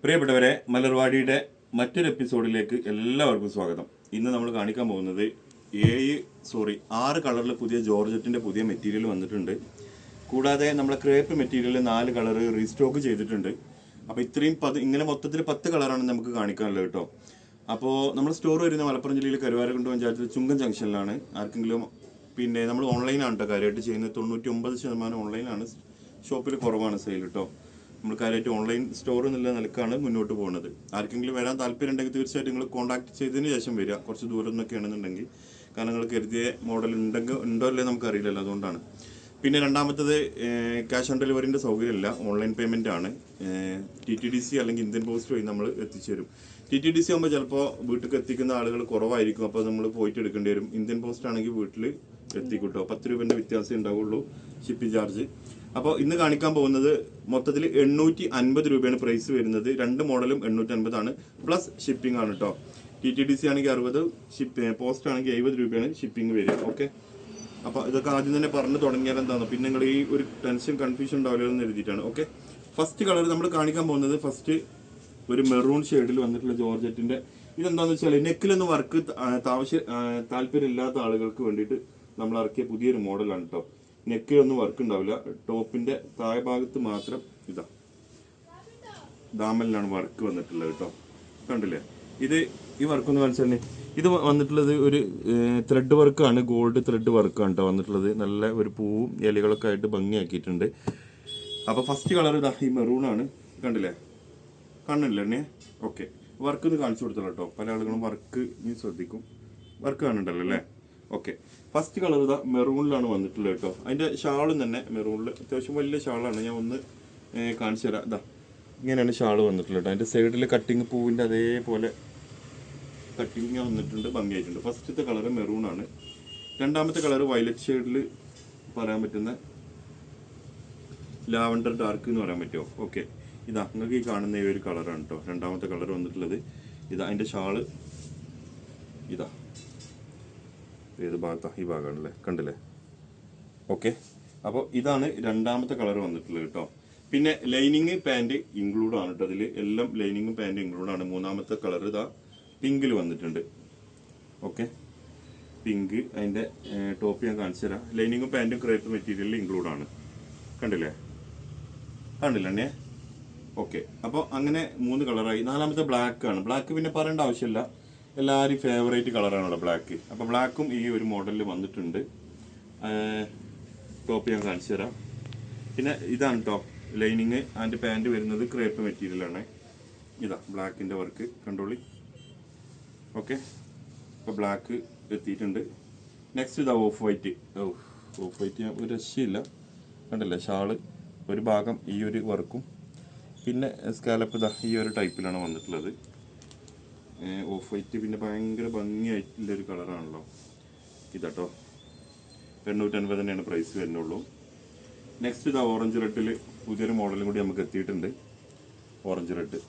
പ്രിയപ്പെട്ടവരെ മലർവാടിയുടെ മറ്റൊരു എപ്പിസോഡിലേക്ക് എല്ലാവർക്കും സ്വാഗതം. ഇന്ന് നമ്മൾ കാണിക്കാൻ പോകുന്നത് ഏഴ് സോറി ആറ് കളറിൽ പുതിയ ജോർജറ്റിന്റെ പുതിയ മെറ്റീരിയൽ വന്നിട്ടുണ്ട്. കൂടാതെ നമ്മളെ ക്രേപ്പ് മെറ്റീരിയൽ നാല് കളർ റീസ്റ്റോക്ക് ചെയ്തിട്ടുണ്ട്. അപ്പോൾ ഇത്രയും പത് ഇങ്ങനെ മൊത്തത്തിൽ പത്ത് കളറാണ് നമുക്ക് കാണിക്കാനുള്ളത് കേട്ടോ. അപ്പോൾ നമ്മൾ സ്റ്റോർ വരുന്ന മലപ്പുറം ജില്ലയിൽ കരുവാരക്കുണ്ട് പഞ്ചായത്തിൽ ചുങ്കൻ ജംഗ്ഷനിലാണ്. ആർക്കെങ്കിലും പിന്നെ നമ്മൾ ഓൺലൈനാണ് കേട്ടോ കാര്യമായിട്ട് ചെയ്യുന്നത്. തൊണ്ണൂറ്റി ഒമ്പത് ശതമാനം ഓൺലൈനാണ് ഷോപ്പിൽ കുറവാണ് സെയിൽ കേട്ടോ നമ്മൾ കാര്യമായിട്ട് ഓൺലൈൻ സ്റ്റോർ എന്നുള്ള നിലക്കാണ് മുന്നോട്ട് പോകുന്നത് ആർക്കെങ്കിലും വരാൻ താല്പര്യം ഉണ്ടെങ്കിൽ തീർച്ചയായിട്ടും നിങ്ങൾ കോൺടാക്ട് ചെയ്തതിന് ശേഷം വരിക. കുറച്ച് ദൂരം എന്നൊക്കെ ആണെന്നുണ്ടെങ്കിൽ. കാരണം നിങ്ങൾ കരുതിയ മോഡൽ ഉണ്ടെങ്കിൽ ഉണ്ടോ അല്ലേ നമുക്ക് അറിയില്ലല്ലോ അതുകൊണ്ടാണ്. പിന്നെ രണ്ടാമത്തത് ക്യാഷ് ഓൺ ഡെലിവറിന്റെ സൗകര്യമില്ല. ഓൺലൈൻ പേയ്മെന്റ് ആണ്. ടി ടി ഡി സി അല്ലെങ്കിൽ ഇന്ത്യൻ പോസ്റ്റ് വഴി നമ്മൾ എത്തിച്ചു തരും. ടി ടി ഡി സി ആകുമ്പോൾ ചിലപ്പോൾ വീട്ടിൽ എത്തിക്കുന്ന ആളുകൾ കുറവായിരിക്കും. അപ്പോൾ നമ്മൾ പോയിട്ട് എടുക്കേണ്ടി വരും. ഇന്ത്യൻ പോസ്റ്റ് ആണെങ്കിൽ വീട്ടിൽ എത്തിക്കൂട്ടോ. പത്ത് രൂപേന്റെ വ്യത്യാസം ഉണ്ടാവുള്ളൂ. ഷിപ്പിംഗ് ചാർജ് അപ്പോൾ ഇന്ന് കാണിക്കാൻ പോകുന്നത് മൊത്തത്തിൽ എണ്ണൂറ്റി അൻപത് രൂപയാണ് പ്രൈസ് വരുന്നത്. രണ്ട് മോഡലും എണ്ണൂറ്റി അൻപതാണ് പ്ലസ് ഷിപ്പിംഗ് ആണ് കേട്ടോ ടി ടി ഡി സി ആണെങ്കിൽ അറുപത് ഷിപ്പ് പോസ്റ്റ് ആണെങ്കിൽ എഴുപത് രൂപയാണ് ഷിപ്പിംഗ് വരിക. ഓക്കെ അപ്പോൾ ഇതൊക്കെ ആദ്യം തന്നെ പറഞ്ഞു തുടങ്ങിയാൽ എന്താണ്? പിന്നെ നിങ്ങൾ ഈ ഒരു ടെൻഷൻ കൺഫ്യൂഷൻ ഉണ്ടാവില്ല എന്ന് എഴുതിയിട്ടാണ്. ഓക്കെ ഫസ്റ്റ് കളർ നമ്മൾ കാണിക്കാൻ പോകുന്നത് ഫസ്റ്റ് ഒരു മെറൂൺ ഷെയ്ഡിൽ വന്നിട്ടുള്ള ജോർജറ്റിന്റെ ഇതെന്താണെന്ന് വെച്ചാൽ നെക്കിലൊന്നും വർക്ക് താവശ്യ താല്പര്യമില്ലാത്ത ആളുകൾക്ക് വേണ്ടിയിട്ട് നമ്മൾ ഇറക്കിയ പുതിയൊരു മോഡലാണ് കേട്ടോ നെക്കിലൊന്നും വർക്ക് ഉണ്ടാവില്ല. ടോപ്പിന്റെ താഴെ ഭാഗത്ത് മാത്രം ഇതാ. ദാമലിലാണ് വർക്ക് വന്നിട്ടുള്ളത് കേട്ടോ കണ്ടില്ലേ? ഇത് ഈ വർക്ക് ഒന്ന് കാണിച്ചാലേ ഇത് വന്നിട്ടുള്ളത് ഒരു ത്രെഡ് വർക്കാണ് ഗോൾഡ് ത്രെഡ് വർക്കാണ് കേട്ടോ വന്നിട്ടുള്ളത്. നല്ല ഒരു പൂവും ഇലകളൊക്കെ ആയിട്ട് ഭംഗിയാക്കിയിട്ടുണ്ട്. അപ്പോൾ ഫസ്റ്റ് കളർ ഇതാ ഈ മെറൂൺ ആണ്. കണ്ടില്ലേ? കണ്ണില്ല എണ്ണേ? ഓക്കെ വർക്ക് ഒന്ന് കാണിച്ചു കൊടുത്തല്ലോ കേട്ടോ പല ആളുകളും വർക്ക് ഇനി ശ്രദ്ധിക്കും. വർക്ക് കാണുന്നുണ്ടല്ലോ അല്ലേ? ഓക്കെ ഫസ്റ്റ് കളർ ഇതാ മെറൂണിലാണ് വന്നിട്ടുള്ളത് കേട്ടോ. അതിന്റെ ഷാളും തന്നെ മെറൂണിൽ അത്യാവശ്യം വലിയ ഷാളാണ്. ഞാൻ ഒന്ന് കാണിച്ചു തരാം. ഇതാ ഇങ്ങനെയാണ് ഷാൾ വന്നിട്ടുള്ളത് കേട്ടോ. അതിന്റെ സൈഡിൽ കട്ടിങ് പൂവിന്റെ അതേപോലെ കട്ടിങ് വന്നിട്ടുണ്ട്. ഭംഗിയായിട്ടുണ്ട്. ഫസ്റ്റത്തെ കളർ മെറൂണാണ്. രണ്ടാമത്തെ കളർ വയലറ്റ് ഷെയ്ഡിൽ പറയാൻ പറ്റുന്ന ലാവണ്ടർ ഡാർക്ക് എന്ന് പറയാൻ പറ്റുമോ? ഓക്കെ ഇതാ നിങ്ങൾക്ക് ഈ കാണുന്ന ഈ ഒരു കളറാണ് കേട്ടോ. രണ്ടാമത്തെ കളർ വന്നിട്ടുള്ളത്. ഇതാ അതിന്റെ ഷാൾ. ഇതാ ഏത് ഭാഗത്താ? ഈ ഭാഗമാണല്ലേ? കണ്ടില്ലേ? ഓക്കെ അപ്പോൾ ഇതാണ് രണ്ടാമത്തെ കളർ വന്നിട്ടുള്ളത് കേട്ടോ. പിന്നെ ലൈനിങ് പാന്റ് ഇൻക്ലൂഡ് ആണ് കേട്ടോ അതിൽ എല്ലാം ലൈനിങ്ങും പാന്റ് ഇൻക്ലൂഡ് ആണ്. മൂന്നാമത്തെ കളർ ഇതാ പിങ്കിൽ വന്നിട്ടുണ്ട്. Okay pink. അതിന്റെ ടോപ്പ് ഞാൻ കാണിച്ചു തരാം. ലൈനിങ്ങും പാന്റും ക്രേപ്പ് മെറ്റീരിയലിൽ ഇൻക്ലൂഡ് ആണ്. കണ്ടില്ലേ? കണ്ടില്ല അണ്ണേ ഓക്കെ അപ്പോൾ അങ്ങനെ മൂന്ന് കളറായി. നാലാമത്തെ ബ്ലാക്ക് ആണ്. ബ്ലാക്ക് പിന്നെ പറയേണ്ട ആവശ്യമില്ല. എല്ലാവരും ഫേവറേറ്റ് കളറാണല്ലോ ബ്ലാക്ക് അപ്പോൾ ബ്ലാക്കും ഈ ഒരു മോഡലിൽ വന്നിട്ടുണ്ട്. ടോപ്പ് ഞാൻ കാണിച്ചു തരാം. പിന്നെ ഇതാണ് ടോപ്പ് ലൈനിങ് ആൻഡ് പാന്റ് വരുന്നത് ക്രേപ്പ് മെറ്റീരിയലാണ് ഇതാ ബ്ലാക്കിന്റെ വർക്ക് കണ്ടോളി? ഓക്കെ അപ്പോൾ ബ്ലാക്ക് എത്തിയിട്ടുണ്ട്. നെക്സ്റ്റ് ഇതാ ഓഫ് വൈറ്റ് ഓഫ് വൈറ്റ് ഒരു രക്ഷയില്ല. കണ്ടില്ലേ? ഷാൾ. ഒരു ഭാഗം ഈ ഒരു വർക്കും പിന്നെ സ്കാലപ്പ് ഇതാ ഈ ഒരു ടൈപ്പിലാണ് വന്നിട്ടുള്ളത്. ഓഫ് വൈറ്റ് പിന്നെ ഭയങ്കര ഭംഗിയായിട്ടുള്ളൊരു കളറാണല്ലോ. ഇതാട്ടോ. എണ്ണൂറ്റൻപത് തന്നെയാണ് പ്രൈസ് വരുന്നുള്ളൂ. നെക്സ്റ്റ് ഇതാ ഓറഞ്ച് റെഡിൽ പുതിയൊരു മോഡലും കൂടി നമുക്ക് എത്തിയിട്ടുണ്ട്. ഓറഞ്ച് റെഡ്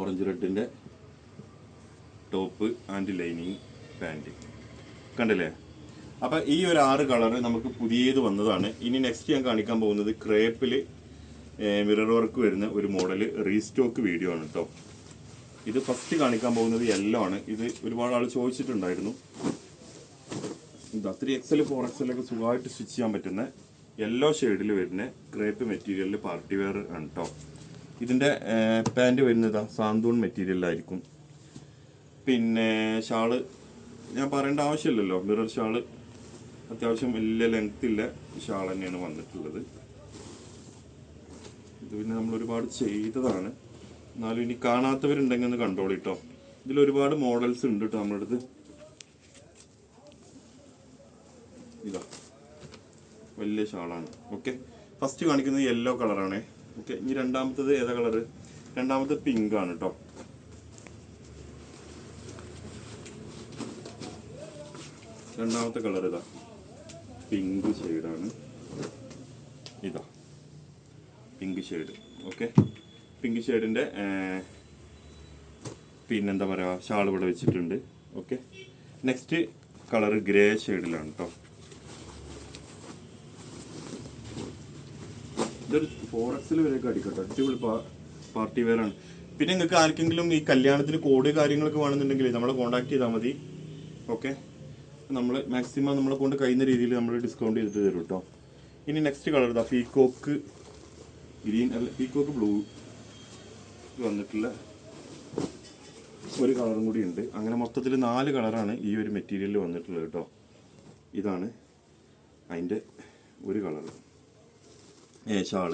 ഓറഞ്ച് റെഡിന്റെ ടോപ്പ് ആൻഡ് ലൈനിങ് പാന്റ് കണ്ടില്ലേ? അപ്പോൾ ഈ ഒരു ആറ് കളർ നമുക്ക് പുതിയത് വന്നതാണ്. ഇനി നെക്സ്റ്റ് ഞാൻ കാണിക്കാൻ പോകുന്നത് ക്രേപ്പിൽ മിറർ വർക്ക് വരുന്ന ഒരു മോഡൽ റീസ്റ്റോക്ക് വീഡിയോ ആണ് കേട്ടോ ഇത് ഫസ്റ്റ് കാണിക്കാൻ പോകുന്നത് യെല്ലോ ആണ്. ഇത് ഒരുപാട് ആൾ ചോദിച്ചിട്ടുണ്ടായിരുന്നു. ഇത് ത്രീ എക്സൽ ഫോർ എക്സൽ ഒക്കെ സുഖമായിട്ട് സ്റ്റിച്ച് ചെയ്യാൻ പറ്റുന്ന യെല്ലോ ഷെയ്ഡിൽ വരുന്ന ക്രേപ്പ് മെറ്റീരിയലിൽ പാർട്ടി വെയർ ആണ് കേട്ടോ ഇതിന്റെ പാന്റ് വരുന്നത് സാന്തൂൺ മെറ്റീരിയലായിരിക്കും പിന്നെ ഷാൾ ഞാൻ പറയേണ്ട ആവശ്യമില്ലല്ലോ. മിറർ ഷാൾ അത്യാവശ്യം വലിയ ലെങ്ത് ഇല്ല ഷാൾ തന്നെയാണ് വന്നിട്ടുള്ളത്. ഇത് പിന്നെ നമ്മൾ ഒരുപാട് ചെയ്തതാണ്. എന്നാലും ഇനി കാണാത്തവരുണ്ടെങ്കിൽ ഒന്ന് കണ്ടോളി കേട്ടോ ഇതിൽ ഒരുപാട് മോഡൽസ് ഉണ്ട് കേട്ടോ നമ്മുടെ അടുത്ത്. ഇതാ. വലിയ ഷാളാണ്. ഓക്കെ ഫസ്റ്റ് കാണിക്കുന്നത് യെല്ലോ കളറാണ് ഓക്കെ ഇനി രണ്ടാമത്തത് ഏതാ കളറ് രണ്ടാമത്തെ പിങ്ക് ആണ് കേട്ടോ രണ്ടാമത്തെ കളർ ഇതാ. പിങ്ക് ഷെയ്ഡാണ് ഇതാ. പിങ്ക് ഷെയ്ഡ് ഓക്കെ പിങ്ക് ഷെയ്ഡിന്റെ പിന്നെന്താ പറയുക ഷാൾ ഇവിടെ വെച്ചിട്ടുണ്ട്. ഓക്കെ. നെക്സ്റ്റ് കളർ ഗ്രേ ഷെയ്ഡിലാണ് കേട്ടോ ഇതൊരു ഫോർ എക്സിൽ വരെയൊക്കെ അടിക്കട്ടോ. അടിപൊളി പാർട്ടി വെയറാണ് പിന്നെ നിങ്ങൾക്ക് ആർക്കെങ്കിലും ഈ കല്യാണത്തിന് കോഡ് കാര്യങ്ങളൊക്കെ വേണമെന്നുണ്ടെങ്കിൽ നമ്മളെ കോൺടാക്ട് ചെയ്താൽ മതി. ഓക്കെ. നമ്മൾ മാക്സിമം നമ്മളെ കൊണ്ട് കഴിയുന്ന രീതിയിൽ നമ്മൾ ഡിസ്കൗണ്ട് ചെയ്തിട്ട് തരും കേട്ടോ ഇനി നെക്സ്റ്റ് കളർ ഇതാ പീകോക്ക് ഗ്രീൻ അല്ല പീകോക്ക് ബ്ലൂ. വന്നിട്ടുള്ള ഒരു കളറും കൂടി ഉണ്ട്. അങ്ങനെ മൊത്തത്തിൽ നാല് കളറാണ് ഈ ഒരു മെറ്റീരിയലിൽ വന്നിട്ടുള്ളത് കേട്ടോ ഇതാണ് അതിന്റെ ഒരു കളർ ഷാൾ.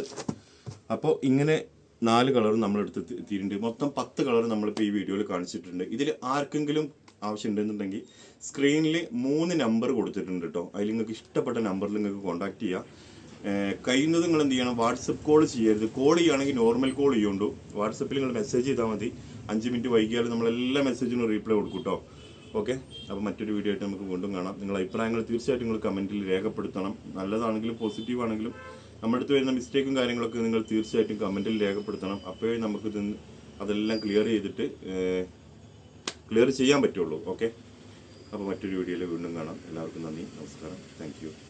അപ്പോൾ ഇങ്ങനെ നാല് കളർ നമ്മളെടുത്ത് എത്തിയിട്ടുണ്ട് മൊത്തം പത്ത് കളർ നമ്മളിപ്പോൾ ഈ വീഡിയോയിൽ കാണിച്ചിട്ടുണ്ട്. ഇതിൽ ആർക്കെങ്കിലും ആവശ്യമുണ്ടെന്നുണ്ടെങ്കിൽ സ്ക്രീനിൽ മൂന്ന് നമ്പർ കൊടുത്തിട്ടുണ്ട് കേട്ടോ അതിൽ നിങ്ങൾക്ക് ഇഷ്ടപ്പെട്ട നമ്പറിൽ നിങ്ങൾക്ക് കോൺടാക്ട് ചെയ്യാം. കഴിയുന്നത് നിങ്ങൾ എന്ത് ചെയ്യണം? വാട്സപ്പ് കോൾ ചെയ്യരുത്. കോൾ ചെയ്യുകയാണെങ്കിൽ നോർമൽ കോൾ ചെയ്യുള്ളൂ വാട്സപ്പിൽ നിങ്ങൾ മെസ്സേജ് ചെയ്താൽ മതി. അഞ്ച് മിനിറ്റ് വൈകിയാൽ നമ്മൾ എല്ലാ മെസ്സേജിനും റീപ്ലൈ കൊടുക്കും കേട്ടോ ഓക്കെ? അപ്പോൾ മറ്റൊരു വീഡിയോ ആയിട്ട് നമുക്ക് വീണ്ടും കാണാം. നിങ്ങളുടെ അഭിപ്രായങ്ങൾ തീർച്ചയായിട്ടും നിങ്ങൾ കമന്റിൽ രേഖപ്പെടുത്തണം. നല്ലതാണെങ്കിലും പോസിറ്റീവ് ആണെങ്കിലും നമ്മുടെ അടുത്ത് വരുന്ന മിസ്റ്റേക്കും കാര്യങ്ങളൊക്കെ നിങ്ങൾ തീർച്ചയായിട്ടും കമന്റിൽ രേഖപ്പെടുത്തണം. അപ്പോഴേ നമുക്കിത് അതെല്ലാം ക്ലിയർ ചെയ്തിട്ട് ക്ലിയർ ചെയ്യാൻ പറ്റുള്ളൂ. ഓക്കെ? അപ്പോൾ മറ്റൊരു വീഡിയോയിൽ വീണ്ടും കാണാം. എല്ലാവർക്കും നന്ദി. നമസ്കാരം. താങ്ക്